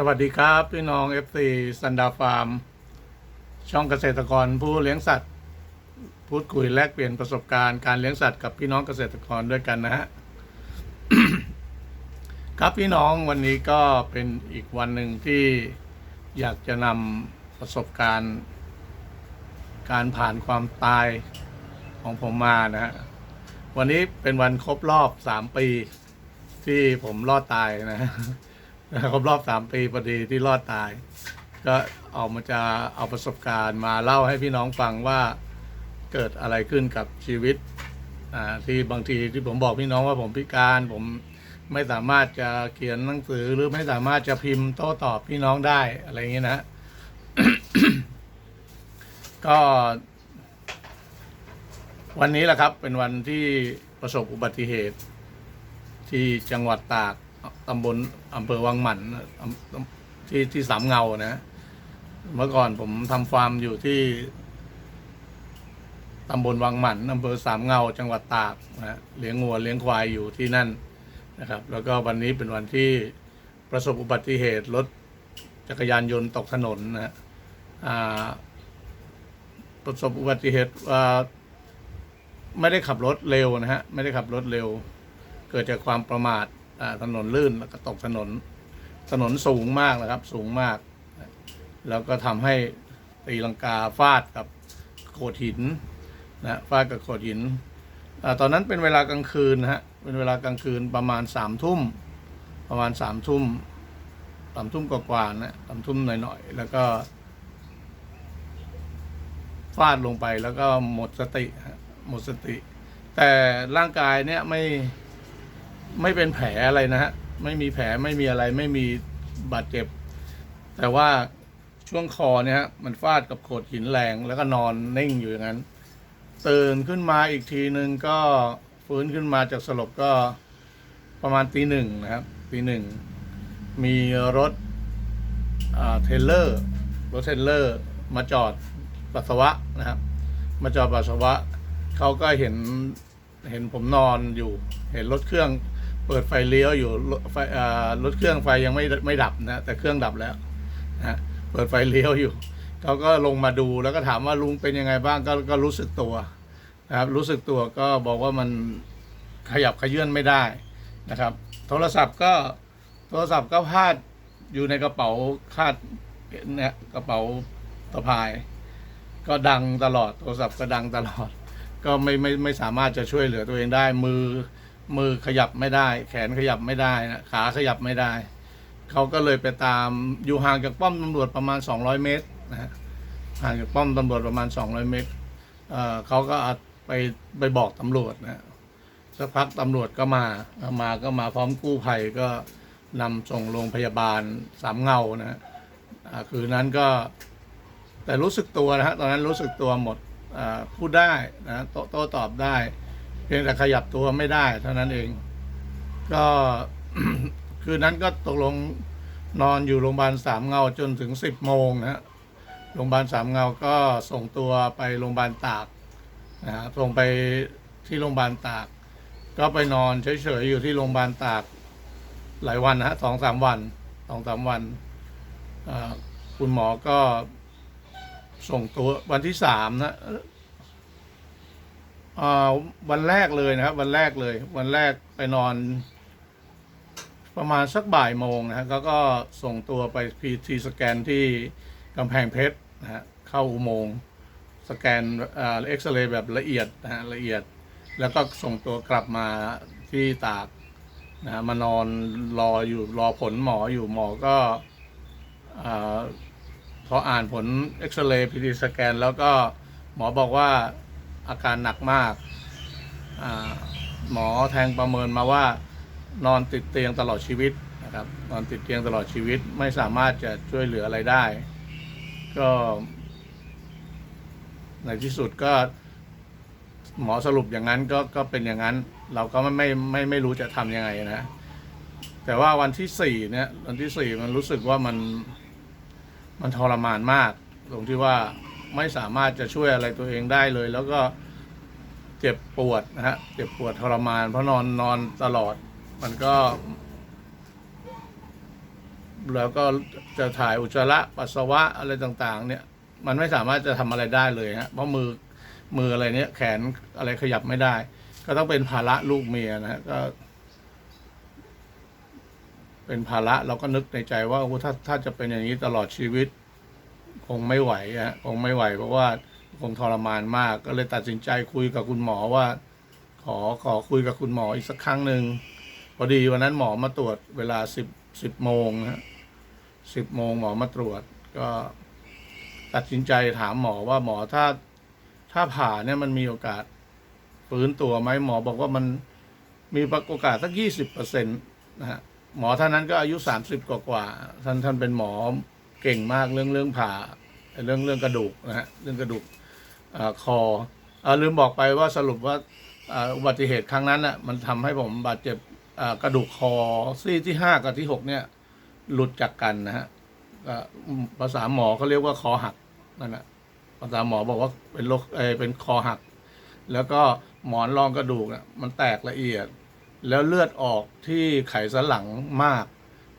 สวัสดีครับ พี่น้อง FC ซันดาฟาร์ม ช่องเกษตรกรผู้เลี้ยงสัตว์ พูดคุยแลกเปลี่ยนประสบการณ์การเลี้ยงสัตว์กับพี่น้องเกษตรกรด้วยกันนะฮะ ครับพี่น้องวันนี้ก็เป็นอีกวันหนึ่งที่อยากจะนำประสบการณ์ การผ่านความตายของผมมานะฮะ วันนี้เป็นวันครบรอบสามปี ที่ผมรอดตายนะ ครบรอบสามปีพอดีที่รอดตาย ก็ออกมาจะเอาประสบการณ์มาเล่าให้พี่น้องฟังว่าเกิดอะไรขึ้นกับชีวิตอ่าที่บางทีที่ผมบอกพี่น้องว่าผมพิการ ผมไม่สามารถจะเขียนหนังสือหรือไม่สามารถจะพิมพ์โต้ตอบพี่น้องได้อะไรอย่างนี้นะ ก็ วันนี้แหละครับเป็นวันที่ประสบอุบัติเหตุ ที่จังหวัดตาก ตำบลอำเภอวังหมันที่ที่สามเงานะ เมื่อก่อนผมทำฟาร์มอยู่ที่ตำบลวังหมันอำเภอสามเงา จังหวัดตากนะเลี้ยงงัวเลี้ยงควายอยู่ที่นั่นนะครับ แล้วก็วันนี้เป็นวันที่ประสบอุบัติเหตุรถจักรยานยนต์ตกถนนนะฮะประสบอุบัติเหตุไม่ได้ขับรถเร็วนะฮะไม่ได้ขับรถเร็ว เกิดจากความประมาท ถนนลื่นแล้วก็ตกถนนถนนสูงมากนะครับ สูงมาก แล้วก็ทำให้ตีลังกาฟาดกับโขดหินนะฟาดกับโขดหินอตอนนั้นเป็นเวลากลางคืนนะฮะเป็นเวลากลางคืนประมาณสามทุ่มประมาณสามทุ่มสามทุ่มกว่าๆนะสามทุ่มหน่อยๆแล้วก็ฟาดลงไปแล้วก็หมดสติหมดสติ แต่ร่างกายเนี่ยไม่ ไม่เป็นแผลอะไรนะฮะไม่มีแผลไม่มีอะไรไม่มีบาดเจ็บ แต่ว่าช่วงคอเนี่ยมันฟาดกับโขดหินแรงแล้วก็นอนนิ่งอยู่อย่างนั้นตื่นขึ้นมาอีกทีหนึ่งก็ฟื้นขึ้นมาจากสลบก็ประมาณตีหนึ่งนะครับตีหนึ่งมีรถอ่าเทรลเลอร์รถเทรลเลอร์มาจอดปัสสาวะนะครับ มาจอดปัสสาวะเขาก็เห็นเห็นผมนอนอยู่ เห็นรถเครื่อง เปิดไฟเลี้ยวอยู่ไฟรถเครื่องไฟยังไม่ไม่ดับนะแต่เครื่องดับแล้วนะเปิดไฟเลี้ยวอยู่เขาก็ลงมาดูแล้วก็ถามว่าลุงเป็นยังไงบ้างก็ก็รู้สึกตัวนะครับรู้สึกตัวก็บอกว่ามันขยับขยื่นไม่ได้นะครับ โทรศัพท์ก็โทรศัพท์ก็พลาดอยู่ในกระเป๋าคาดเนี่ยกระเป๋าสะพาย ก็ดังตลอดโทรศัพท์ก็ดังตลอด ก็ไม่ไม่ไม่สามารถจะช่วยเหลือตัวเองได้มือ มือขยับไม่ได้ แขนขยับไม่ได้นะขาขยับไม่ได้ เขาก็เลยไปตามอยู่ห่างจากป้อมตำรวจประมาณ 200 เมตรนะฮะห่างจากป้อมตำรวจประมาณ 200 เมตรเเขาก็ไปไปบอกตำรวจนะสักพักตำรวจก็มามาก็มาพร้อมกู้ภัยก็นำส่งโรงพยาบาลสามเงานะคืนนั้นก็ แต่รู้สึกตัวนะฮะตอนนั้นรู้สึกตัวหมดพูดได้นะโตโต้ตอบได้ เพียงแต่ขยับตัวไม่ได้เท่านั้นเอง ก็คืนนั้นก็ตกลงนอนอยู่โรงพยาบาลสามเงาจนถึงสิบโมงนะฮะโรงพยาบาลสามเงาก็ส่งตัวไปโรงพยาบาลตากนะฮะส่งไปที่โรงพยาบาลตาก ก็ไปนอนเฉยๆอยู่ที่โรงพยาบาลตาก หลายวันนะฮะสองสามวันสองสามวันคุณหมอก็ส่งตัววันที่สามนะ วันแรกเลยนะครับ วันแรกเลย วันแรกไปนอน ประมาณสักบ่ายโมงนะฮะก็ส่งตัวไปพีทีสแกนที่กำแพงเพชรนะฮะเข้าอุโมงค์สแกนเอ็กซเรย์แบบละเอียดนะฮะละเอียด แล้วก็ส่งตัวกลับมาที่ตากนะฮะมานอนรออยู่รอผลหมออยู่หมอก็อ่าพออ่านผลเอ็กซเรย์พีทีสแกน แล้วก็หมอบอกว่า อาการหนักมาก หมอแทงประเมินมาว่านอนติดเตียงตลอดชีวิตนะครับ นอนติดเตียงตลอดชีวิตไม่สามารถจะช่วยเหลืออะไรได้ ก็ ในที่สุดก็ หมอสรุปอย่างนั้นก็ก็เป็นอย่างนั้น เราก็ไม่ไม่ไม่ไม่รู้จะทำยังไงนะ แต่ว่าวันที่สี่เนี่ยวันที่สี่มันรู้สึกว่ามันมันทรมานมาก ตรงที่ว่า ไม่สามารถจะช่วยอะไรตัวเองได้เลย แล้วก็เจ็บปวดนะฮะเจ็บปวดทรมาน เพราะนอนนอนตลอด มันก็ แล้วก็จะถ่ายอุจจาระปัสสาวะอะไรต่าง ๆ เนี่ย มันไม่สามารถจะทำอะไรได้เลยฮะเพราะมือมืออะไรเนี้ยแขนอะไรขยับไม่ได้ ก็ต้องเป็นภาระลูกเมียนะฮะก็เป็นภาระเราก็นึกในใจว่าโอ้ถ้าถ้าจะเป็นอย่างนี้ตลอดชีวิต คงไม่ไหวฮะคงไม่ไหว เพราะว่าคงทรมานมาก ก็เลยตัดสินใจคุยกับคุณหมอว่า ขอขอคุยกับคุณหมออีกสักครั้งหนึ่งพอดีวันนั้นหมอมาตรวจเวลาสิบสิบโมงฮะสิบโมงหมอมาตรวจ ก็ตัดสินใจถามหมอว่าหมอถ้าถ้าผ่าเนี่ยมันมีโอกาสฟื้นตัวไหมหมอบอกว่ามันมีโอกาสสักยี่สิบเปอร์เซ็นต์นะฮะหมอท่านนั้นก็อายุสามสิบกว่ากว่าๆท่านท่านเป็นหมอ เก่งมากเรื่องเรื่องผ่าเรื่องเรื่องกระดูกนะฮะเรื่องกระดูกอคออลืมบอกไปว่าสรุปว่าอุบัติเหตุครั้งนั้นน่ะมันทำให้ผมบาดเจ็บกระดูกคอซี่ที่ห้ากับที่หกเนี่ยหลุดจากกันนะฮะภาษาหมอเขาเรียกว่าคอหักนั่นแหละภาษาหมอบอกว่าเป็นโรคเอเป็นคอหัก แล้วก็หมอนรองกระดูกน่ะมันแตกละเอียด แล้วเลือดออกที่ไขสันหลังมาก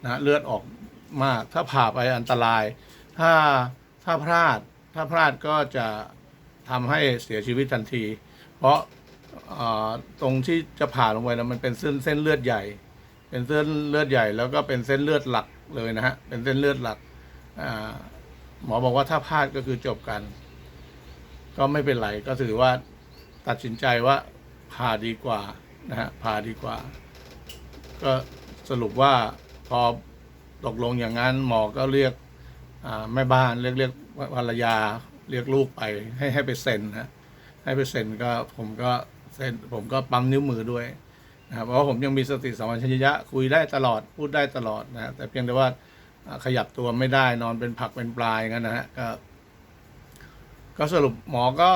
นะเลือดออก มาก ถ้าผ่าไปอันตราย ถ้าถ้าพลาด ถ้าพลาดก็จะทำให้เสียชีวิตทันที เพราะตรงที่จะผ่าลงไปนะมันเป็นเส้นเส้นเลือดใหญ่ เป็นเส้นเลือดใหญ่ แล้วก็เป็นเส้นเลือดหลักเลยนะฮะ เป็นเส้นเลือดหลักหมอบอกว่าถ้าพลาดก็คือจบกัน ก็ไม่เป็นไร ก็ถือว่าตัดสินใจว่าผ่าดีกว่านะฮะผ่าดีกว่า ก็สรุปว่าพอ ตกลงอย่างนั้นหมอก็เรียกแม่บ้านเรียกเรียกภรรยาเรียกลูกไปให้ให้ไปเซ็นนะให้ไปเซ็นก็ผมก็เซ็นผมก็ปั๊มนิ้วมือด้วยนะครับเพราะว่าผมยังมีสติสัมปชัญญะคุยได้ตลอดพูดได้ตลอดนะแต่เพียงแต่ว่าขยับตัวไม่ได้นอนเป็นผักเป็นปลายงั้นนะฮะก็ก็สรุปหมอก็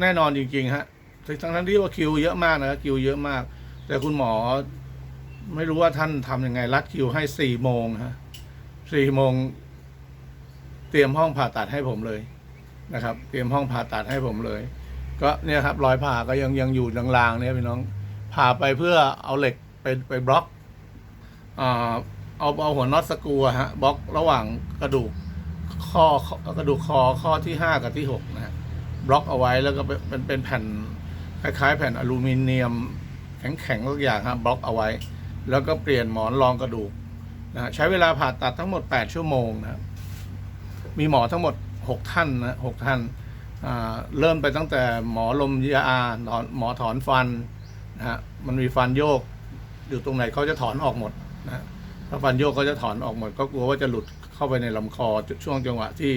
แน่นอนจริงๆฮะทั้งทั้งที่ว่าคิวเยอะมากนะคิวเยอะมาก แต่คุณหมอ ไม่รู้ว่าท่านทำยังไง รัดคิวให้สี่โมงฮะสี่โมง เตรียมห้องผ่าตัดให้ผมเลยนะครับ เตรียมห้องผ่าตัดให้ผมเลย ก็เนี่ยครับรอยผ่าก็ยังยังอยู่ลางๆเนี่ยพี่น้องผ่าไปเพื่อเอาเหล็กไปไปบล็อกเอาเอาหัวน็อตสกูฮะบล็อกระหว่างกระดูกข้อกระดูกคอข้อที่ห้ากับที่หกนะบล็อกเอาไว้แล้วก็เป็นเป็นเป็นแผ่นคล้ายๆ แผ่นอลูมิเนียมแข็งๆทุกอย่างฮะบล็อกเอาไว้ แล้วก็เปลี่ยนหมอนรองกระดูกนะฮะใช้เวลาผ่าตัดทั้งหมด 8 ชั่วโมงนะครับมีหมอทั้งหมด 6 ท่านนะหท่านเริ่มไปตั้งแต่หมอลมยาหมอถอนฟันนะฮะมันมีฟันโยก อยู่ตรงไหนเขาจะถอนออกหมดนะถ้าฟันโยกเขาจะถอนออกหมด ก็กลัวว่าจะหลุดเข้าไปในลำคอจุดช่วงจังหวะที่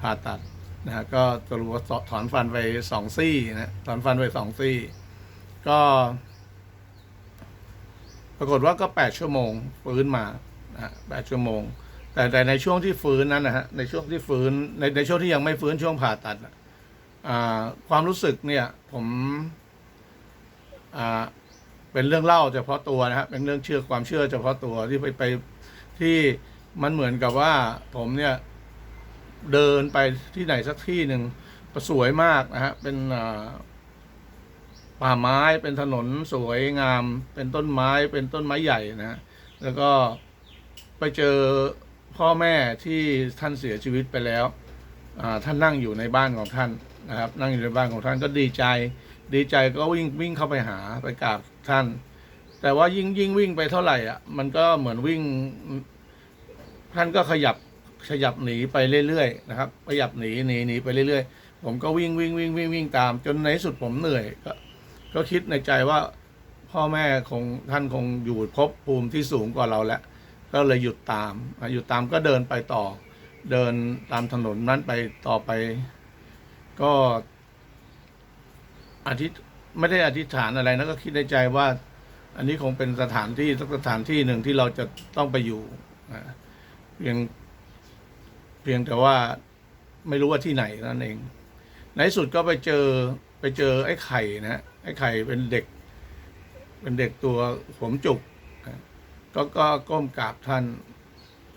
ผ่าตัดนะฮะก็สรุปว่าถอนฟันไปสองซี่นะถอนฟันไปสองซี่ ก็ รากฏว่าก็แปดชั่วโมงฟื้นมาแปดชั่วโมง แต่แต่ในช่วงที่ฟื้นนั้นนะฮะในช่วงที่ฟื้นในในช่วงที่ยังไม่ฟื้นช่วงผ่าตัดความรู้สึกเนี่ยผมเป็นเรื่องเล่าเฉพาะตัวนะฮะเป็นเรื่องเชื่อความเชื่อเฉพาะตัวที่ไปไปที่มันเหมือนกับว่าผมเนี่ยเดินไปที่ไหนสักที่หนึ่งสวยมากนะฮะเป็นอ ป่าไม้เป็นถนนสวยงาม เป็นต้นไม้เป็นต้นไม้ใหญ่นะแล้วก็ไปเจอพ่อแม่ที่ท่านเสียชีวิตไปแล้วท่านนั่งอยู่ในบ้านของท่านนะครับ นั่งอยู่ในบ้านของท่านก็ดีใจ ดีใจก็วิ่งวิ่งเข้าไปหาไปกราบท่าน แต่ว่ายิ่งยิ่งวิ่งไปเท่าไหร่อะมันก็เหมือนวิ่ง ท่านก็ขยับขยับหนีไปเรื่อยๆนะครับขยับหนีหนีหนีไปเรื่อยๆผมก็วิ่งวิ่งวิ่งวิ่งวิ่งตามจนในที่สุดผมเหนื่อยก็ ก็คิดในใจว่าพ่อแม่คงท่านคงอยู่ภพภูมิที่สูงกว่าเราแล้ว ก็เลยหยุดตามหยุดตามก็เดินไปต่อ เดินตามถนนนั้นไปต่อไป ก็อธิษไม่ได้อธิษฐานอะไรนะก็คิดในใจว่า อันนี้คงเป็นสถานที่สักสถานที่หนึ่งที่เราจะต้องไปอยู่เพียงเพียงแต่ว่าไม่รู้ว่าที่ไหนนั่นเอง ในที่สุดก็ไปเจอไปเจอไอ้ไข่นะฮะ ไอ้ไข่เป็นเด็ก เป็นเด็กตัวผมจุก ก็ก็ก้มกราบท่าน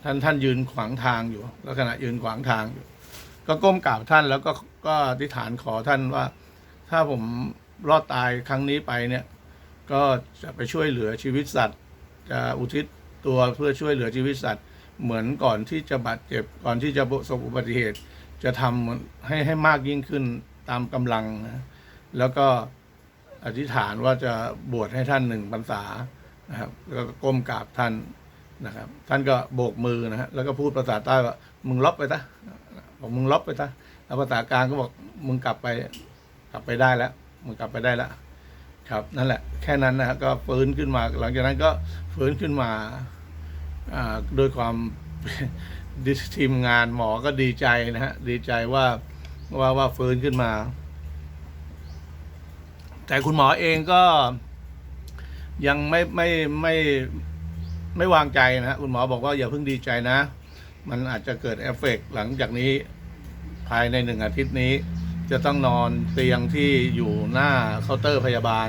ท่านท่านยืนขวางทางอยู่ลักษณะยืนขวางทางอยู่ ก็ก้มกราบท่านแล้วก็ก็อธิษฐานขอท่านว่า ถ้าผมรอดตายครั้งนี้ไปเนี่ย ก็จะไปช่วยเหลือชีวิตสัตว์ จะอุทิศตัวเพื่อช่วยเหลือชีวิตสัตว์ เหมือนก่อนที่จะบาดเจ็บก่อนที่จะประสบอุบัติเหตุ จะทำให้ให้มากยิ่งขึ้นตามกำลังนะแล้วก็ อธิษฐานว่าจะบวชให้ท่านหนึ่งพรรษานะครับ แล้วก็ก้มกราบท่านนะครับ ท่านก็โบกมือนะฮะแล้วก็พูดภาษาใต้ว่ามึงลบไปซะบอกมึงลบไปซะแล้วภาษากลางก็บอกมึงกลับไป กลับไปได้แล้วมึงกลับไปได้แล้วครับ นั่นแหละ แค่นั้นนะฮะก็ฟื้นขึ้นมา หลังจากนั้นก็ฟื้นขึ้นมาอ่าโดยความดิทีมงานหมอก็ดีใจนะฮะดีใจว่าว่าว่าฟื้นขึ้นมา แต่คุณหมอเองก็ยังไม่ไม่ไม่ไม่วางใจนะ คุณหมอบอกว่าอย่าเพิ่งดีใจนะ มันอาจจะเกิดเอฟเฟกต์หลังจากนี้ภายในหนึ่งอาทิตย์นี้ จะต้องนอนเตียงที่อยู่หน้าเคาน์เตอร์พยาบาล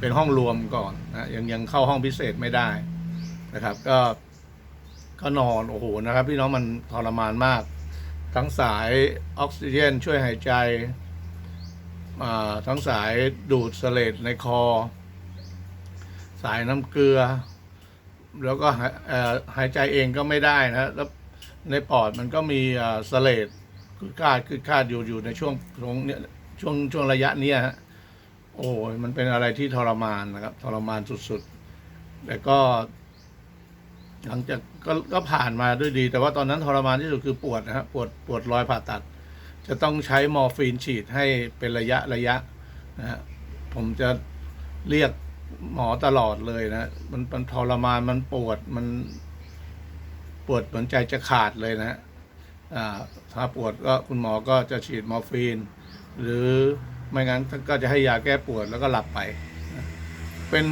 เป็นห้องรวมก่อนนะยังยังเข้าห้องพิเศษไม่ได้นะครับ ก็ก็นอนโอ้โหนะครับ พี่น้องมันทรมานมาก ทั้งสายออกซิเจนช่วยหายใจ ทั้งสายดูดเสลดในคอ สายน้ำเกลือ แล้วก็หายใจเองก็ไม่ได้นะแล้วในปอดมันก็มีเสลดคือคาดคือคาดอยู่อยู่ในช่วงตรงเนี้ยช่วงช่วงระยะเนี้ยฮะโอ้ยมันเป็นอะไรที่ทรมานนะครับ ทรมานสุดๆ แต่ก็ หลังจากก็ก็ผ่านมาด้วยดี แต่ว่าตอนนั้นทรมานที่สุดคือปวดนะครับปวดปวดรอยผ่าตัด จะต้องใช้มอร์ฟีนฉีดให้เป็นระยะระยะนะฮะผมจะเรียกหมอตลอดเลยนะ มันมันทรมานมันปวดมันปวดเหมือนใจจะขาดเลยนะฮะอ่าถ้าปวดก็คุณหมอก็จะฉีดมอร์ฟีน หรือไม่งั้นก็จะให้ยาแก้ปวดแล้วก็หลับไปนะเป็น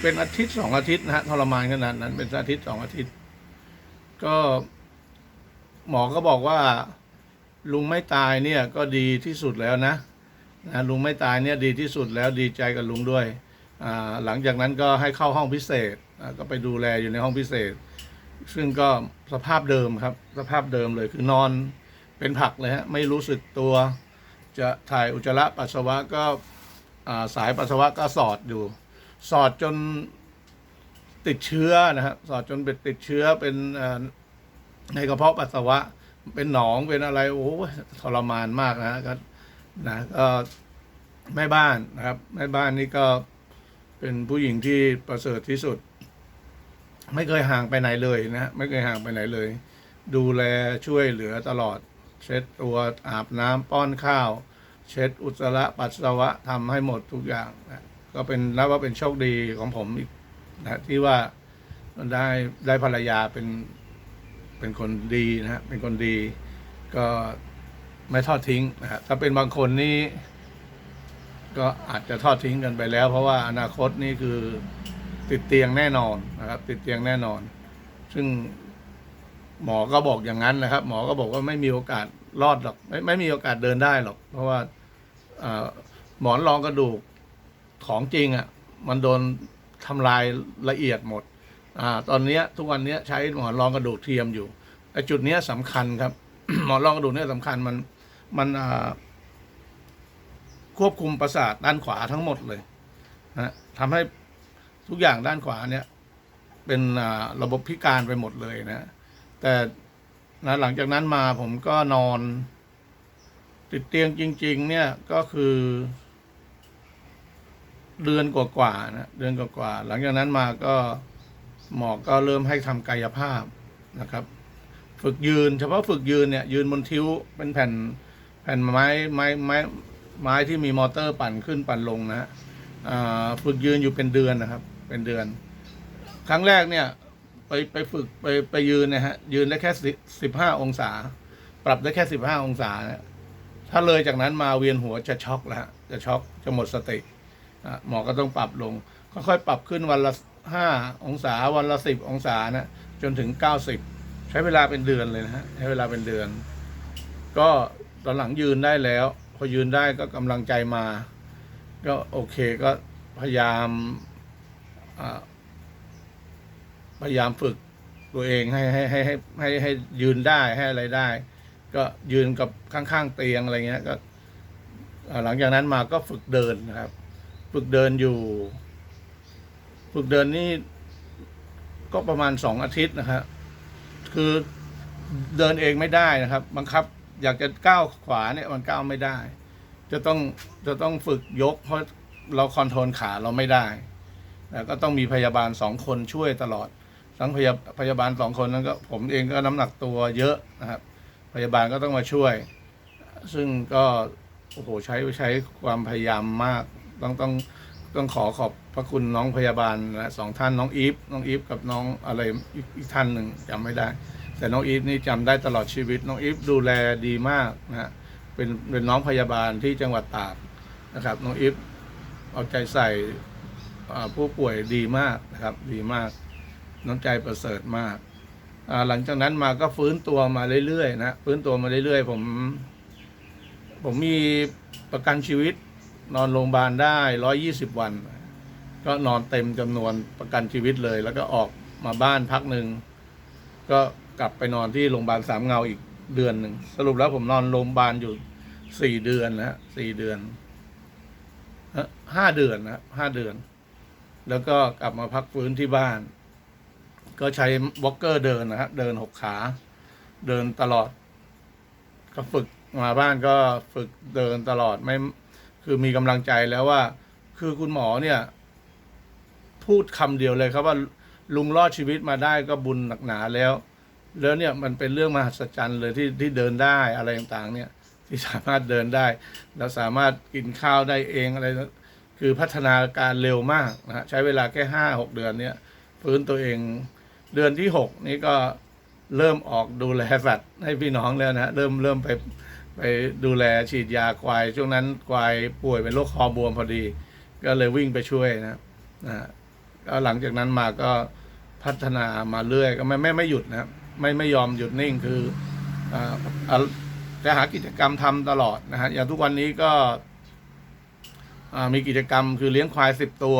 เป็นอาทิตย์สองอาทิตย์นะฮะทรมานขนาดนั้น เป็นอาทิตย์สองอาทิตย์ ก็หมอก็บอกว่า ลุงไม่ตายเนี่ยก็ดีที่สุดแล้วนะนะลุงไม่ตายเนี่ยดีที่สุดแล้วดีใจกับลุงด้วย หลังจากนั้นก็ให้เข้าห้องพิเศษก็ไปดูแลอยู่ในห้องพิเศษ ซึ่งก็สภาพเดิมครับ สภาพเดิมเลยคือนอนเป็นผักเลยฮะไม่รู้สึกตัว จะถ่ายอุจจาระปัสสาวะก็สายปัสสาวะก็สอดอยู่ สอดจนติดเชื้อนะครับสอดจนเป็นติดเชื้อเป็นในกระเพาะปัสสาวะ เป็นหนองเป็นอะไรโอ้โหทรมานมากนะก็นะก็แม่บ้านนะครับ แม่บ้านนี่ก็เป็นผู้หญิงที่ประเสริฐที่สุด ไม่เคยห่างไปไหนเลยนะฮะไม่เคยห่างไปไหนเลย ดูแลช่วยเหลือตลอด เช็ดตัวอาบน้ำป้อนข้าว เช็ดอุจจาระปัสสาวะทำให้หมดทุกอย่างนะก็เป็นนับว่าเป็นโชคดีของผมอีกนะที่ว่าได้ได้ภรรยาเป็น เป็นคนดีนะฮะเป็นคนดี ก็ไม่ทอดทิ้งนะฮะถ้าเป็นบางคนนี่ก็อาจจะทอดทิ้งกันไปแล้ว เพราะว่าอนาคตนี่คือติดเตียงแน่นอนนะครับ ติดเตียงแน่นอน ซึ่งหมอก็บอกอย่างนั้นนะครับ หมอก็บอกว่าไม่มีโอกาสรอดหรอกไม่ไม่มีโอกาสเดินได้หรอก เพราะว่าหมอนรองกระดูกของจริงอะ่ะ มันโดนทำลายละเอียดหมด อ่าตอนนี้ทุกวันนี้ใช้หมอนรองกระดูกเทียมอยู่ไอ้จุดเนี้ยสำคัญครับ หมอนรองกระดูกเนี่ยสำคัญมันมันอ่าควบคุมประสาทด้านขวาทั้งหมดเลยนะทำให้ทุกอย่างด้านขวาเนี่ย เป็นระบบพิการไปหมดเลยนะ แต่นะหลังจากนั้นมาผมก็นอน ติดเตียงจริง ๆ เนี่ยก็คือ เดือนกว่าๆนะเดือนกว่าๆหลังจากนั้นมาก็ หมอก็เริ่มให้ทำกายภาพนะครับ ฝึกยืน เฉพาะฝึกยืนเนี่ยยืนบนทิ้วเป็นแผ่นแผ่นไม้ไม้ไม้ไม้ที่มีมอเตอร์ปั่นขึ้นปั่นลงนะฮะฝึกยืนอยู่เป็นเดือนนะครับ เป็นเดือน ครั้งแรกเนี่ยไปไปฝึกไปไปยืนนะฮะยืนได้แค่สิบห้าองศา ปรับได้แค่สิบห้าองศานะถ้าเลยจากนั้นมาเวียนหัวจะช็อกแล้วจะช็อกจะหมดสติหมอก็ต้องปรับลงค่อยๆปรับขึ้นวันละ ห้าองศาวันละสิบองศานะจนถึงเก้าสิบใช้เวลาเป็นเดือนเลยนะฮะใช้เวลาเป็นเดือน ก็ตอนหลังยืนได้แล้ว พอยืนได้ก็กำลังใจมา ก็โอเคก็พยายามพยายามฝึกตัวเองให้ให้ให้ให้ให้ให้ยืนได้ให้อะไรได้ ก็ยืนกับข้างๆเตียงอะไรเงี้ยก็หลังจากนั้นมาก็ฝึกเดินนะครับ ฝึกเดินอยู่ ฝึกเดินนี่ก็ประมาณสองอาทิตย์นะครับคือเดินเองไม่ได้นะครับ บังคับอยากจะก้าวขวาเนี่ยมันก้าวไม่ได้ จะต้องจะต้องฝึกยก เพราะเราคอนโทรลขาเราไม่ได้แล้วก็ต้องมีพยาบาลสองคนช่วยตลอด ทั้งพยาพยาบาลสองคนนั้นก็ผมเองก็น้ำหนักตัวเยอะนะครับ พยาบาลก็ต้องมาช่วย ซึ่งก็โอ้โหใช้ใช้ความพยายามมาก ต้องต้องต้องขอขอบ พระคุณน้องพยาบาลนะสองท่านน้องอีฟน้องอีฟกับน้องอะไรอีกอีกท่านหนึ่งจำไม่ได้ แต่น้องอีฟนี่จำได้ตลอดชีวิต น้องอีฟดูแลดีมากนะฮะเป็นเป็นน้องพยาบาลที่จังหวัดตากนะครับ น้องอีฟเอาใจใส่ผู้ป่วยดีมากนะครับดีมาก น้ำใจประเสริฐมาก หลังจากนั้นมาก็ฟื้นตัวมาเรื่อยๆนะฟื้นตัวมาเรื่อยๆ ผม ผมมีประกันชีวิตนอนโรงพยาบาลได้ร้อยี่สิบวัน ก็นอนเต็มจำนวนประกันชีวิตเลย แล้วก็ออกมาบ้านพักหนึ่งก็กลับไปนอนที่โรงพยาบาลสามเงาอีกเดือนหนึ่งสรุปแล้วผมนอนโรงพยาบาลอยู่สี่เดือนนะฮะสี่เดือนห้าเดือนนะห้าเดือน แล้วก็กลับมาพักฟื้นที่บ้าน ก็ใช้วอล์กเกอร์เดินนะฮะเดินหกขา เดินตลอด ก็ฝึกมาบ้านก็ฝึกเดินตลอดไม่คือมีกำลังใจแล้วว่า คือคุณหมอเนี่ย พูดคำเดียวเลยครับว่าลุงรอดชีวิตมาได้ก็บุญหนักหนาแล้ว แล้วเนี่ยมันเป็นเรื่องมหัศจรรย์เลยที่ที่เดินได้อะไรต่างๆ เนี่ยที่สามารถเดินได้ แล้วสามารถกินข้าวได้เองอะไร คือพัฒนาการเร็วมากนะฮะใช้เวลาแค่ห้าหกเดือนเนี่ยฟื้นตัวเองเดือนที่หกนี่ก็เริ่มออกดูแลสัตว์ให้พี่น้องแล้วนะฮะเริ่มเริ่มไปไปดูแลฉีดยาควาย ช่วงนั้นควายป่วยเป็นโรคคอบวมพอดี ก็เลยวิ่งไปช่วยนะนะฮะ ก็หลังจากนั้นมาก็พัฒนามาเรื่อยก็ไม่ไม่ไม่หยุดนะไม่ไม่ยอมหยุดนิ่งคืออ่าอ่าจะหากิจกรรมทำตลอดนะฮะอย่างทุกวันนี้ก็มีกิจกรรมคือเลี้ยงควายสิบตัว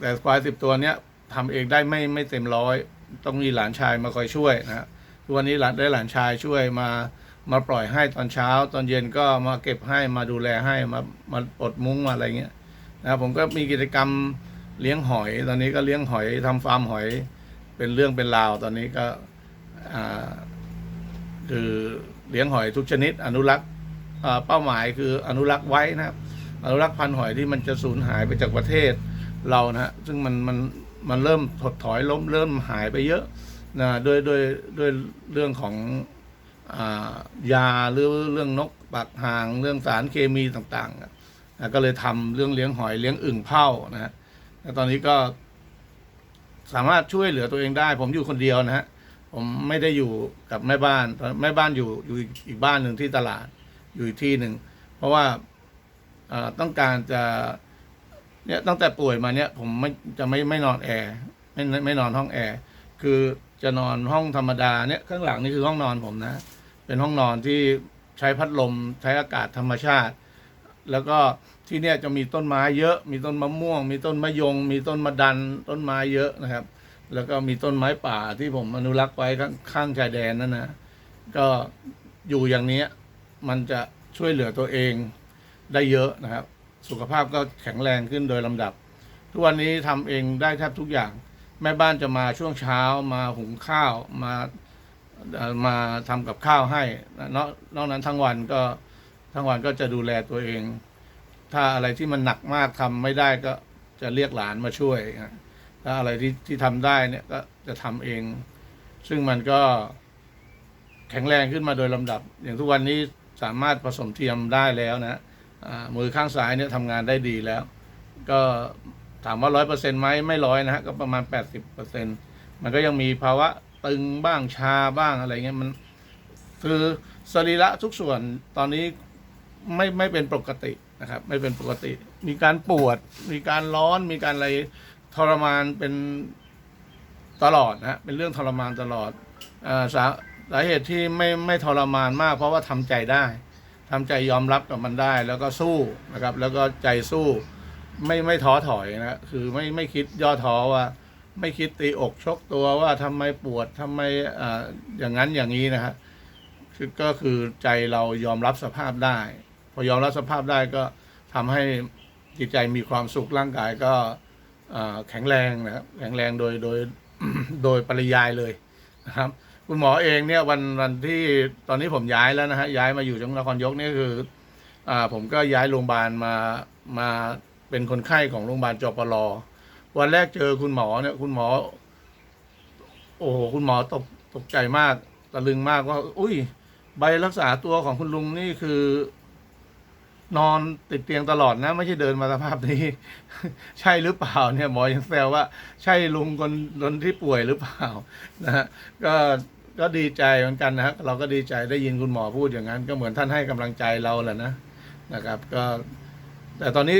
แต่ควายสิบตัวเนี้ยทำเองได้ไม่ไม่เต็มร้อย ต้องมีหลานชายมาคอยช่วยนะฮะทุกวันนี้หลานได้หลานชายช่วยมามาปล่อยให้ตอนเช้า ตอนเย็นก็มาเก็บให้มาดูแลให้มามาปลดมุ้งมาอะไรเงี้ยนะผมก็มีกิจกรรม เลี้ยงหอย ตอนนี้ก็เลี้ยงหอยทำฟาร์มหอย เป็นเรื่องเป็นราว ตอนนี้ก็คือเลี้ยงหอยทุกชนิด อนุรักษ์เป้าหมายคืออนุรักษ์ไว้นะครับ อนุรักษ์พันหอยที่มันจะสูญหายไปจากประเทศเรานะฮะซึ่งมันมันมันเริ่มถดถอยล้มเริ่มหายไปเยอะนะด้วยด้วยด้วยเรื่องของอยาหรือเรื่องนกปากหางเรื่องสารเคมีต่างๆนะก็เลยทำเรื่องเลี้ยงหอยเลี้ยงอึ่งเผานะฮะ ตอนนี้ก็ สามารถช่วยเหลือตัวเองได้ ผมอยู่คนเดียวนะฮะผมไม่ได้อยู่กับแม่บ้านแม่บ้านอยู่อยู่อีกบ้านหนึ่งที่ตลาดอยู่อีกที่หนึ่งเพราะว่าต้องการจะเนี่ยตั้งแต่ป่วยมาเนี่ย ผมไม่จะไม่ไม่นอนแอร์ไม่ไม่ไม่นอนห้องแอร์คือจะนอนห้องธรรมดาเนี่ยข้างหลังนี่คือห้องนอนผมนะ เป็นห้องนอนที่ใช้พัดลมใช้อากาศธรรมชาติ แล้วก็ ที่เนี่ยจะมีต้นไม้เยอะ มีต้นมะม่วง มีต้นมะยง มีต้นมะดัน ต้นไม้เยอะนะครับ แล้วก็มีต้นไม้ป่าที่ผมอนุรักษ์ไว้ข้างข้างชายแดนนั่นนะก็อยู่อย่างนี้มันจะช่วยเหลือตัวเองได้เยอะนะครับ สุขภาพก็แข็งแรงขึ้นโดยลำดับ ทุกวันนี้ทำเองได้แทบทุกอย่าง แม่บ้านจะมาช่วงเช้ามาหุงข้าวมามาทำกับข้าวให้นอกนอกนั้นทั้งวันก็ทั้งวันก็จะดูแลตัวเอง ถ้าอะไรที่มันหนักมากทำไม่ได้ก็จะเรียกหลานมาช่วยนะถ้าอะไรที่ที่ทำได้เนี่ยก็จะทำเอง ซึ่งมันก็แข็งแรงขึ้นมาโดยลำดับ อย่างทุกวันนี้สามารถผสมเทียมได้แล้วนะอ่ามือข้างซ้ายเนี่ยทำงานได้ดีแล้ว ก็ถามว่าร้อยเปอร์เซ็นต์ไหมไม่ร้อยนะฮะก็ประมาณแปดสิบเปอร์เซ็นต์มันก็ยังมีภาวะตึงบ้างชาบ้างอะไรเงี้ยมันคือสรีระทุกส่วนตอนนี้ไม่ไม่เป็นปกติ นะครับ ไม่เป็นปกติ มีการปวด มีการร้อน มีการอะไรทรมานเป็นตลอดนะฮะเป็นเรื่องทรมานตลอดอสาสาเหตุที่ไม่ไม่ทรมานมาก เพราะว่าทำใจได้ทำใจยอมรับกับมันได้ แล้วก็สู้นะครับ แล้วก็ใจสู้ไม่ไม่ท้อถอยนะคือไม่ไม่คิดย่อท้อว่า ไม่คิดตีอกชกตัวว่าทำไมปวดทำไมอ่าอย่างนั้นอย่างนี้นะฮะคือก็คือใจเรายอมรับสภาพได้ พอยอมรับสภาพได้ก็ทำให้จิตใจมีความสุขร่างกายก็แข็งแรงนะครับแข็งแรงโดยโดยโดยปริยายเลยนะครับคุณหมอเองเนี่ยวันวันที่ตอนนี้ผมย้ายแล้วนะฮะย้ายมาอยู่จังหวัดนครยกนี่คืออ่าผมก็ย้ายโรงพยาบาลมามาเป็นคนไข้ของโรงพยาบาลจปรวันแรกเจอคุณหมอเนี่ยคุณหมอ โอ้โหคุณหมอตกตกใจมากตะลึงมากว่า อุ้ย ใบรักษาตัวของคุณลุงนี่คือ นอนติดเตียงตลอดนะ ไม่ใช่เดินมาสภาพนี้ ใช่หรือเปล่าเนี่ยหมอยังแซวว่า ใช่ลุงคนคนที่ป่วยหรือเปล่านะฮะก็ก็ดีใจเหมือนกันนะฮะเราก็ดีใจได้ยินคุณหมอพูดอย่างนั้น ก็เหมือนท่านให้กำลังใจเราแหละนะนะครับ ก็ แต่ตอนนี้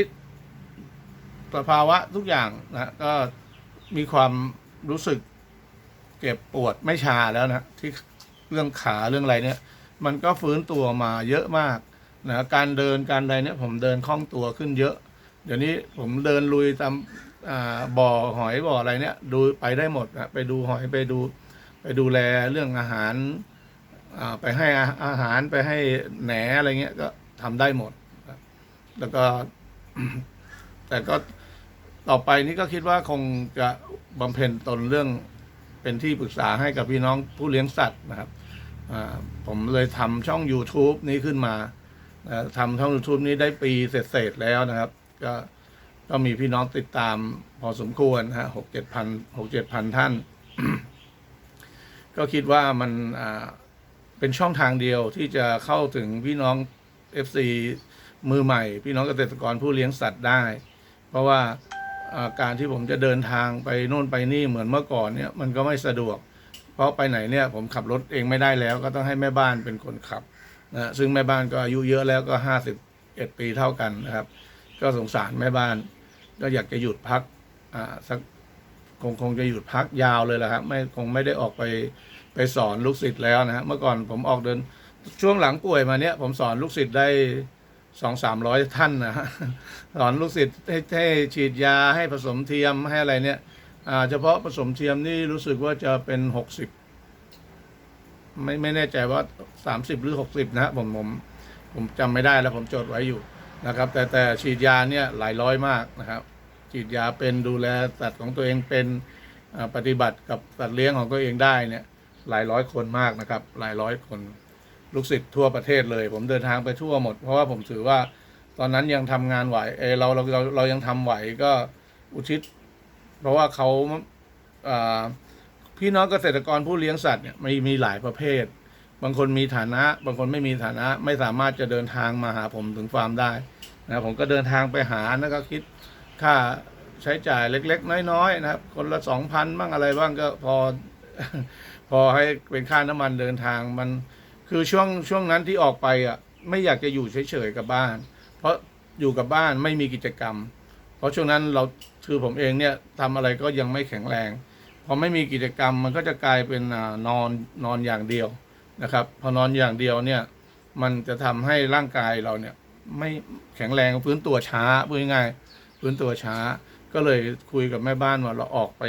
สภาวะทุกอย่างนะฮะก็มีความรู้สึกเจ็บปวดไม่ชาแล้วนะที่เรื่องขาเรื่องอะไรเนี่ย มันก็ฟื้นตัวมาเยอะมาก นะการเดินการอะไรเนี่ยผมเดินคล่องตัวขึ้นเยอะ เดี๋ยวนี้ผมเดินลุยตามบ่อหอยบ่ออะไรเนี่ย ดูไปได้หมดนะไปดูหอยไปดู ไปดูแลเรื่องอาหารไปให้อาหารไปให้แหนอะไรเงี้ยก็ทำได้หมด แล้วก็แต่ก็ต่อไปนี้ก็คิดว่าคงจะบำเพ็ญตนเรื่องเป็นที่ปรึกษาให้กับพี่น้องผู้เลี้ยงสัตว์นะครับผมเลยทำช่อง YouTube นี้ขึ้นมา ทำช่อง YouTube นี้ได้ปีเสร็จๆแล้วนะครับ ก็ก็มีพี่น้องติดตามพอสมควรฮะหกเจ็ดพันหกเจ็ดพันท่าน ก็คิดว่ามันเป็นช่องทางเดียวที่จะเข้าถึงพี่น้อง FC มือใหม่ พี่น้องเกษตรกรผู้เลี้ยงสัตว์ได้ เพราะว่าการที่ผมจะเดินทางไปโน่นไปนี่เหมือนเมื่อก่อนเนี่ยมันก็ไม่สะดวก เพราะไปไหนเนี่ยผมขับรถเองไม่ได้แล้ว ก็ต้องให้แม่บ้านเป็นคนขับ นะซึ่งแม่บ้านก็อายุเยอะแล้วก็ห้าสิบเอ็ดปีเท่ากันนะครับ ก็สงสารแม่บ้าน ก็อยากจะหยุดพักอ่าสักคงคงจะหยุดพักยาวเลยแหละครับไม่คงไม่ได้ออกไปไปสอนลูกศิษย์แล้วนะฮะเมื่อก่อนผมออกเดินช่วงหลังป่วยมาเนี่ยผมสอนลูกศิษย์ได้สองสามร้อยท่านนะฮะสอนลูกศิษย์ให้ให้ฉีดยาให้ผสมเทียมให้อะไรเนี่ยอ่าเฉพาะผสมเทียมนี่รู้สึกว่าจะเป็นหกสิบ ไม่ไม่แน่ใจว่าสามสิบหรือหกสิบนะฮะผมผมผมจำไม่ได้แล้วผมจดไว้อยู่นะครับ แต่แต่ฉีดยาเนี่ยหลายร้อยมากนะครับ ฉีดยาเป็นดูแลสัตว์ของตัวเองเป็นปฏิบัติกับสัตว์เลี้ยงของตัวเองได้เนี่ยหลายร้อยคนมากนะครับ หลายร้อยคนลูกศิษย์ทั่วประเทศเลย ผมเดินทางไปทั่วหมด เพราะว่าผมถือว่าตอนนั้นยังทำงานไหวเออเราเราเราเรายังทำไหวก็อุทิศ เพราะว่าเขาอ่า พี่น้องเกษตรกรผู้เลี้ยงสัตว์เนี่ยมีมีหลายประเภท บางคนมีฐานะ บางคนไม่มีฐานะ ไม่สามารถจะเดินทางมาหาผมถึงฟาร์มได้นะผมก็เดินทางไปหาแล้วก็คิดค่าใช้จ่ายเล็ก ๆ น้อยๆนะครับ คนละสองพันบ้างอะไรบ้างก็พอ พอให้เป็นค่าน้ำมันเดินทางมัน คือช่วงช่วงนั้นที่ออกไปอะไม่อยากจะอยู่เฉยๆกับบ้าน เพราะอยู่กับบ้านไม่มีกิจกรรม เพราะช่วงนั้นเราคือผมเองเนี่ยทำอะไรก็ยังไม่แข็งแรง พอไม่มีกิจกรรมมันก็จะกลายเป็นอนอนนอนอย่างเดียวนะครับ พอนอนอย่างเดียวเนี่ย มันจะทำให้ร่างกายเราเนี่ย ไม่แข็งแรงฟื้นตัวช้าพูดง่ายๆฟื้นตัวช้า ก็เลยคุยกับแม่บ้านว่าเราออกไป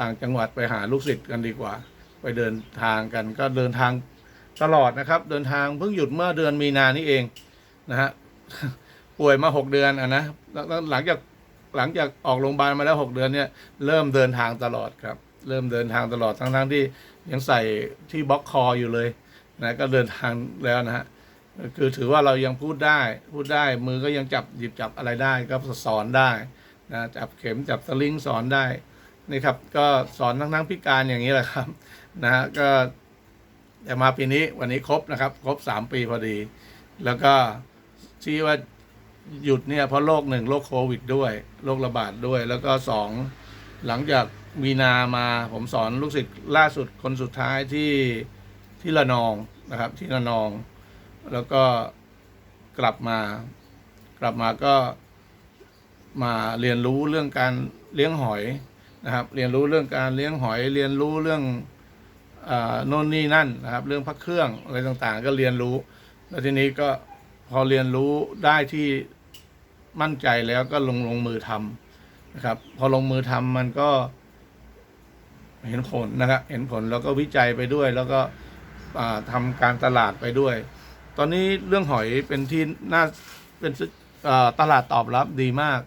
ต่างจังหวัดไปหาลูกศิษย์กันดีกว่า ไปเดินทางกัน ก็เดินทางตลอดนะครับ เดินทางเพิ่งหยุดเมื่อเดือนมีนานี่เองนะฮะป่วยมาหกเดือนอะนะหลังจาก หลังจากออกโรงพยาบาลมาแล้วหกเดือนเนี่ยเริ่มเดินทางตลอดครับ เริ่มเดินทางตลอดทั้งทั้งๆที่ยังใส่ที่บล็อกคออยู่เลยนะก็เดินทางแล้วนะฮะคือถือว่าเรายังพูดได้พูดได้มือก็ยังจับหยิบจับอะไรได้ก็สอนได้นะจับเข็มจับสลิงสอนได้นี่ครับก็สอนทั้งทั้งพิการอย่างนี้แหละครับนะฮะก็แต่มาปีนี้วันนี้ครบนะครับ ครบสามปีพอดี แล้วก็ที่ว่า หยุดเนี่ยเพราะโรคหนึ่งโรคโควิดด้วยโรคระบาดด้วย แล้วก็สองหลังจากมีนามาผมสอนลูกศิษย์ล่าสุดคนสุดท้ายที่ที่ระนองนะครับ ที่ระนอง แล้วก็กลับมา กลับมาก็มาเรียนรู้เรื่องการเลี้ยงหอยนะครับ เรียนรู้เรื่องการเลี้ยงหอย เรียนรู้เรื่องอาโน่นนี่นั่นนะครับ เรื่องพักเครื่องอะไรต่างๆ ก็เรียนรู้ แล้วทีนี้ก็พอเรียนรู้ได้ที่ มั่นใจแล้วก็ลงลงมือทำนะครับ พอลงมือทำมันก็เห็นผลนะครับ เห็นผลแล้วก็วิจัยไปด้วย แล้วก็ทำาการตลาดไปด้วย ตอนนี้เรื่องหอยเป็นที่น่าเป็นตลาดตอบรับดีมาก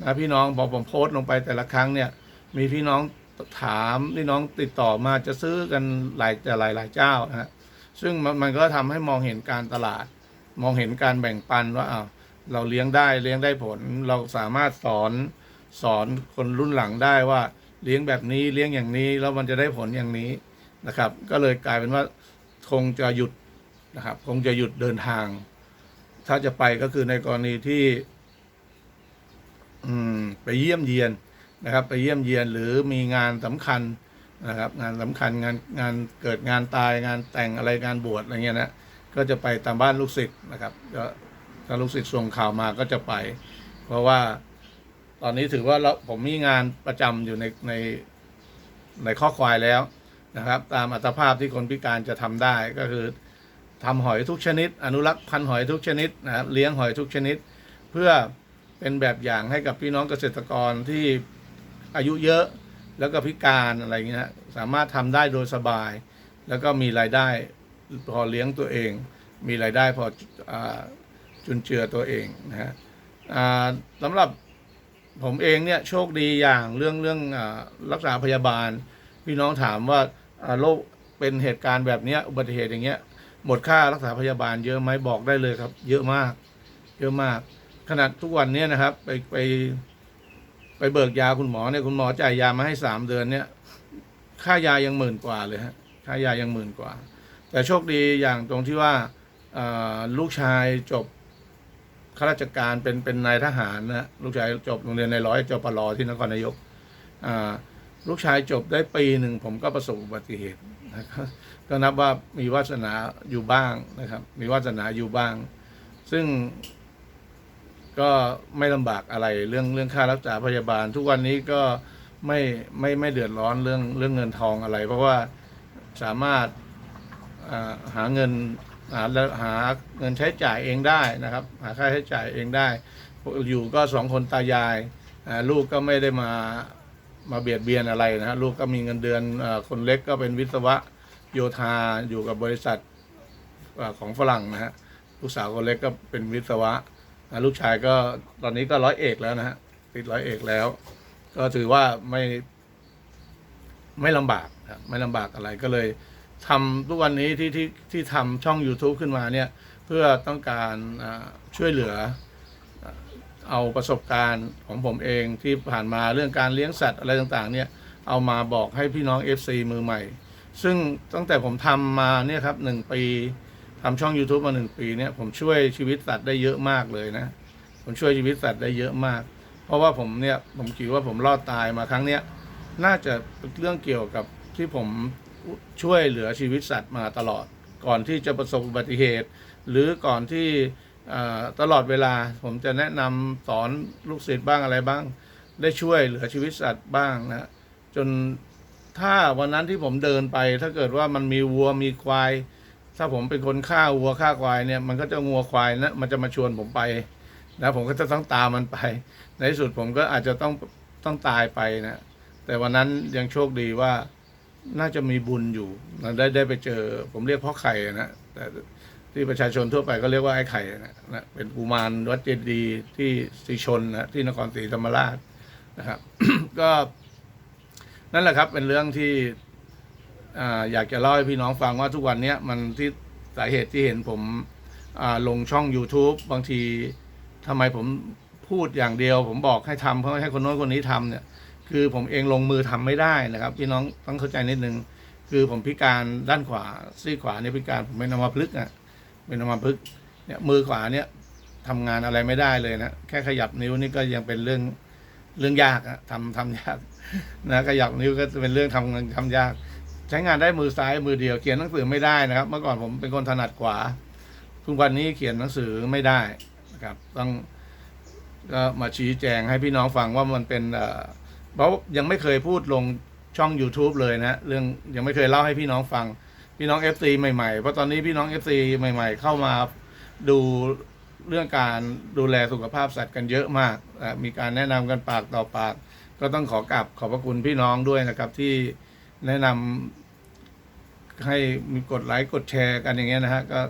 นะพี่น้องพอผมโพสต์ลงไปแต่ละครั้งเนี่ย มีพี่น้องถามพี่น้องติดต่อมาจะซื้อกันหลายจะหลายหลายเจ้านะฮะซึ่งมันก็ทำให้มองเห็นการตลาด มองเห็นการแบ่งปันว่าอ้าว เราเลี้ยงได้เลี้ยงได้ผล เราสามารถสอนสอนคนรุ่นหลังได้ว่าเลี้ยงแบบนี้เลี้ยงอย่างนี้แล้วมันจะได้ผลอย่างนี้นะครับ ก็เลยกลายเป็นว่าคงจะหยุดนะครับคงจะหยุดเดินทาง ถ้าจะไปก็คือในกรณีที่ อืม ไปเยี่ยมเยียนนะครับ ไปเยี่ยมเยียนหรือมีงานสำคัญนะครับ งานสำคัญงานงานเกิดงานตายงานแต่งอะไรงานบวชอะไรเงี้ยนะก็จะไปตามบ้านลูกศิษย์นะครับก็ ถ้าลูกศิษย์ส่งข่าวมาก็จะไป เพราะว่าตอนนี้ถือว่าเราผมมีงานประจำอยู่ในในในข้อควายแล้วนะครับ ตามอัตภาพที่คนพิการจะทำได้ก็คือทำหอยทุกชนิด อนุรักษ์พันหอยทุกชนิดนะครับเลี้ยงหอยทุกชนิด เพื่อเป็นแบบอย่างให้กับพี่น้องเกษตรกรที่อายุเยอะแล้วก็พิการอะไรเงี้ยสามารถทำได้โดยสบาย แล้วก็มีรายได้พอเลี้ยงตัวเอง มีรายได้พออ จุนเจือตัวเองนะฮะสำหรับผมเองเนี่ยโชคดีอย่างเรื่องเรื่องรักษาพยาบาล พี่น้องถามว่าโรคเป็นเหตุการณ์แบบนี้อุบัติเหตุอย่างเงี้ยหมดค่ารักษาพยาบาลเยอะไหมบอกได้เลยครับ เยอะมาก เยอะมาก ขนาดทุกวันเนี้ยนะครับ ไปไปไปเบิกยาคุณหมอเนี่ยคุณหมอจ่ายยามาให้สามเดือนเนี่ยค่ายายังหมื่นกว่าเลยฮะค่ายายังหมื่นกว่า แต่โชคดีอย่างตรงที่ว่าลูกชายจบ ข้าราชการเป็นเป็นนายทหารนะลูกชายจบโรงเรียนในร้อยจปรที่นครนายกอ่าลูกชายจบได้ปีหนึ่งผมก็ประสบอุบัติเหตุนะครับก็นับว่ามีวาสนาอยู่บ้างนะครับ มีวาสนาอยู่บ้าง ซึ่งก็ไม่ลำบากอะไรเรื่องเรื่องค่ารักษาพยาบาล ทุกวันนี้ก็ไม่ไม่ไม่เดือดร้อนเรื่องเรื่องเงินทองอะไร เพราะว่าสามารถาหาเงิน หาหาเงินใช้จ่ายเองได้นะครับ หาค่าใช้จ่ายเองได้ อยู่ก็สองคนตายายลูกก็ไม่ได้มามาเบียดเบียนอะไรนะฮะลูกก็มีเงินเดือนคนเล็กก็เป็นวิศวะโยธาอยู่กับบริษัทของฝรั่งนะฮะลูกสาวคนเล็กก็เป็นวิศวะลูกชายก็ตอนนี้ก็ร้อยเอกแล้วนะฮะติดร้อยเอกแล้ว ก็ถือว่าไม่ไม่ลำบากไม่ลำบากอะไรก็เลย ทำทุกวันนี้ที่ที่ที่ทำช่อง YouTube ขึ้นมาเนี่ยเพื่อต้องการช่วยเหลือเอาประสบการณ์ของผมเองที่ผ่านมาเรื่องการเลี้ยงสัตว์อะไรต่างๆเนี่ยเอามาบอกให้พี่น้อง FC มือใหม่ ซึ่งตั้งแต่ผมทำมาเนี่ยครับหนึ่งปีทำช่อง YouTube มาหนึ่งปีเนี่ยผมช่วยชีวิตสัตว์ได้เยอะมากเลยนะ ผมช่วยชีวิตสัตว์ได้เยอะมาก เพราะว่าผมเนี่ยผมคิดว่าผมรอดตายมาครั้งเนี้ยน่าจะเป็นเรื่องเกี่ยวกับที่ผม ช่วยเหลือชีวิตสัตว์มาตลอด ก่อนที่จะประสบอุบัติเหตุ หรือก่อนที่ตลอดเวลาผมจะแนะนำสอนลูกศิษย์บ้างอะไรบ้าง ได้ช่วยเหลือชีวิตสัตว์บ้างนะจนถ้าวันนั้นที่ผมเดินไป ถ้าเกิดว่ามันมีวัวมีควาย ถ้าผมเป็นคนฆ่าวัวฆ่าควายเนี่ยมันก็จะงัวควายนะมันจะมาชวนผมไปนะผมก็จะต้องตามมันไป ในที่สุดผมก็อาจจะต้องต้องตายไปนะแต่วันนั้นยังโชคดีว่า น่าจะมีบุญอยู่นะได้ได้ไปเจอ ผมเรียกพ่อไข่นะแต่ที่ประชาชนทั่วไปก็เรียกว่าไอ้ไข่นะนะเป็นกุมารวัดเจดีย์ที่สีชนนะที่นครศรีธรรมราชนะครับ ก็นั่นแหละครับเป็นเรื่องที่ออยากจะเล่าให้พี่น้องฟังว่าทุกวันนี้มันที่สาเหตุที่เห็นผมลงช่อง YouTube บางทีทำไมผมพูดอย่างเดียว ผมบอกให้ทำเพราะให้คนโน้นคนนี้ทำเนี่ย คือผมเองลงมือทำไม่ได้นะครับ พี่น้องต้องเข้าใจนิดนึง คือผมพิการด้านขวาซี่ขวาเนี่ยพิการผมเป็นอัมพฤกษ์อะเป็นอัมพฤกษ์เนี่ยมือขวาเนี่ยทำงานอะไรไม่ได้เลยนะแค่ขยับนิ้วนี่ก็ยังเป็นเรื่องเรื่องยากอะทำทำยากนะขยับนิ้วก็เป็นเรื่องทำทำยาก ใช้งานได้มือซ้ายมือเดียวเขียนหนังสือไม่ได้นะครับ เมื่อก่อนผมเป็นคนถนัดขวาทุกวันนี้เขียนหนังสือไม่ได้นะครับ ต้องก็มาชี้แจงให้พี่น้องฟังว่ามันเป็น เพราะยังไม่เคยพูดลงช่อง YouTube เลยนะเรื่องยังไม่เคยเล่าให้พี่น้องฟัง พี่น้อง FC ใหม่ๆ เพราะตอนนี้พี่น้อง FC ใหม่ ๆ เข้ามาดูเรื่องการดูแลสุขภาพสัตว์กันเยอะมาก มีการแนะนำกันปากต่อปาก ก็ต้องขอกราบขอบพระคุณพี่น้องด้วยนะครับที่แนะนำให้มีกดไลค์กดแชร์กันอย่างเงี้ยนะฮะก็